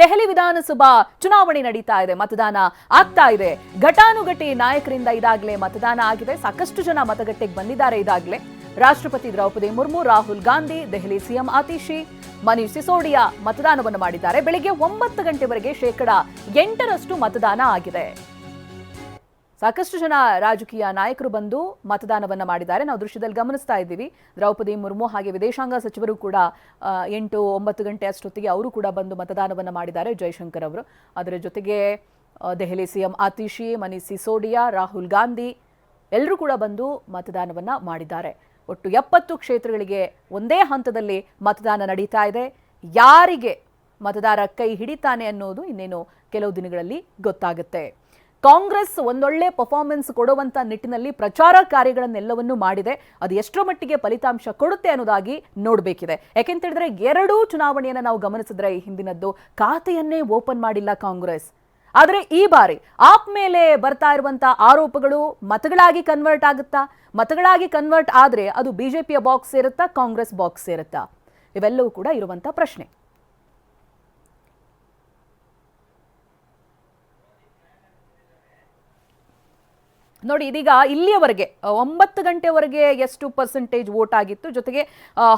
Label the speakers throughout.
Speaker 1: ದೆಹಲಿ ವಿಧಾನಸಭಾ ಚುನಾವಣೆ ನಡೀತಾ ಇದೆ, ಮತದಾನ ಆಗ್ತಾ ಇದೆ. ಘಟಾನುಘಟಿ ನಾಯಕರಿಂದ ಇದಾಗಲೇ ಮತದಾನ ಆಗಿದೆ. ಸಾಕಷ್ಟು ಜನ ಮತಗಟ್ಟೆಗೆ ಬಂದಿದ್ದಾರೆ ಇದಾಗಲೇ. ರಾಷ್ಟ್ರಪತಿ ದ್ರೌಪದಿ ಮುರ್ಮು, ರಾಹುಲ್ ಗಾಂಧಿ, ದೆಹಲಿ ಸಿಎಂ ಆತಿಶಿ ಮನೀಷ್ ಸಿಸೋಡಿಯಾ ಮತದಾನವನ್ನು ಮಾಡಿದ್ದಾರೆ. ಬೆಳಿಗ್ಗೆ ಒಂಬತ್ತು ಗಂಟೆವರೆಗೆ ಶೇಕಡಾ ಎಂಟರಷ್ಟು ಮತದಾನ ಆಗಿದೆ. ಸಾಕಷ್ಟು ಜನ ರಾಜಕೀಯ ನಾಯಕರು ಬಂದು ಮತದಾನವನ್ನು ಮಾಡಿದ್ದಾರೆ. ನಾವು ದೃಶ್ಯದಲ್ಲಿ ಗಮನಿಸ್ತಾ ಇದ್ದೀವಿ. ದ್ರೌಪದಿ ಮುರ್ಮು ಹಾಗೆ ವಿದೇಶಾಂಗ ಸಚಿವರು ಕೂಡ ಎಂಟು ಒಂಬತ್ತು ಗಂಟೆ ಅಷ್ಟೊತ್ತಿಗೆ ಅವರು ಕೂಡ ಬಂದು ಮತದಾನವನ್ನು ಮಾಡಿದ್ದಾರೆ ಜೈಶಂಕರ್ ಅವರು. ಅದರ ಜೊತೆಗೆ ದೆಹಲಿ ಸಿಎಂ ಆತಿಶಿ ಮನೀಷ್ ಸಿಸೋಡಿಯಾ, ರಾಹುಲ್ ಗಾಂಧಿ ಎಲ್ಲರೂ ಕೂಡ ಬಂದು ಮತದಾನವನ್ನು ಮಾಡಿದ್ದಾರೆ. ಒಟ್ಟು ಎಪ್ಪತ್ತು ಕ್ಷೇತ್ರಗಳಿಗೆ ಒಂದೇ ಹಂತದಲ್ಲಿ ಮತದಾನ ನಡೀತಾ ಇದೆ. ಯಾರಿಗೆ ಮತದಾರ ಕೈ ಹಿಡಿತಾನೆ ಅನ್ನೋದು ಇನ್ನೇನು ಕೆಲವು ದಿನಗಳಲ್ಲಿ ಗೊತ್ತಾಗುತ್ತೆ. ಕಾಂಗ್ರೆಸ್ ಒಂದೊಳ್ಳೆ ಪರ್ಫಾರ್ಮೆನ್ಸ್ ಕೊಡುವಂತ ನಿಟ್ಟಿನಲ್ಲಿ ಪ್ರಚಾರ ಕಾರ್ಯಗಳನ್ನೆಲ್ಲವನ್ನೂ ಮಾಡಿದೆ. ಅದು ಎಷ್ಟರ ಮಟ್ಟಿಗೆ ಫಲಿತಾಂಶ ಕೊಡುತ್ತೆ ಅನ್ನೋದಾಗಿ ನೋಡಬೇಕಿದೆ. ಯಾಕೆಂತ ಹೇಳಿದ್ರೆ ಎರಡೂ ಚುನಾವಣೆಯನ್ನು ನಾವು ಗಮನಿಸಿದ್ರೆ ಈ ಹಿಂದಿನದ್ದು ಖಾತೆಯನ್ನೇ ಓಪನ್ ಮಾಡಿಲ್ಲ ಕಾಂಗ್ರೆಸ್. ಆದರೆ ಈ ಬಾರಿ ಆಪ್ ಮೇಲೆ ಬರ್ತಾ ಇರುವಂತ ಆರೋಪಗಳು ಮತಗಳಾಗಿ ಕನ್ವರ್ಟ್ ಆಗುತ್ತಾ? ಮತಗಳಾಗಿ ಕನ್ವರ್ಟ್ ಆದ್ರೆ ಅದು ಬಿಜೆಪಿಯ ಬಾಕ್ಸ್ ಸೇರುತ್ತಾ, ಕಾಂಗ್ರೆಸ್ ಬಾಕ್ಸ್ ಸೇರುತ್ತಾ? ಇವೆಲ್ಲವೂ ಕೂಡ ಇರುವಂತ ಪ್ರಶ್ನೆ. ನೋಡಿ, ಇದೀಗ ಇಲ್ಲಿಯವರೆಗೆ ಒಂಬತ್ತು ಗಂಟೆವರೆಗೆ ಎಷ್ಟು ಪರ್ಸೆಂಟೇಜ್ ವೋಟ್ ಆಗಿತ್ತು? ಜೊತೆಗೆ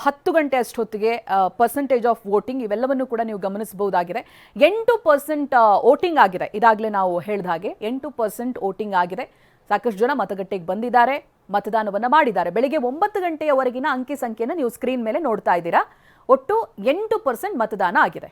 Speaker 1: ಹತ್ತು ಗಂಟೆ ಅಷ್ಟೊತ್ತಿಗೆ ಪರ್ಸೆಂಟೇಜ್ ಆಫ್ ವೋಟಿಂಗ್ ಇವೆಲ್ಲವನ್ನು ಕೂಡ ನೀವು ಗಮನಿಸಬಹುದಾಗಿದೆ. ಎಂಟು ಪರ್ಸೆಂಟ್ ವೋಟಿಂಗ್ ಆಗಿದೆ. ಇದಾಗಲೇ ನಾವು ಹೇಳಿದ ಹಾಗೆ ಎಂಟು ಪರ್ಸೆಂಟ್ ವೋಟಿಂಗ್ ಆಗಿದೆ. ಸಾಕಷ್ಟು ಜನ ಮತಗಟ್ಟೆಗೆ ಬಂದಿದ್ದಾರೆ, ಮತದಾನವನ್ನು ಮಾಡಿದ್ದಾರೆ. ಬೆಳಿಗ್ಗೆ ಒಂಬತ್ತು ಗಂಟೆಯವರೆಗಿನ ಅಂಕಿ ಸಂಖ್ಯೆಯನ್ನು ನೀವು ಸ್ಕ್ರೀನ್ ಮೇಲೆ ನೋಡ್ತಾ ಇದ್ದೀರಾ. ಒಟ್ಟು ಎಂಟು ಪರ್ಸೆಂಟ್ ಮತದಾನ ಆಗಿದೆ.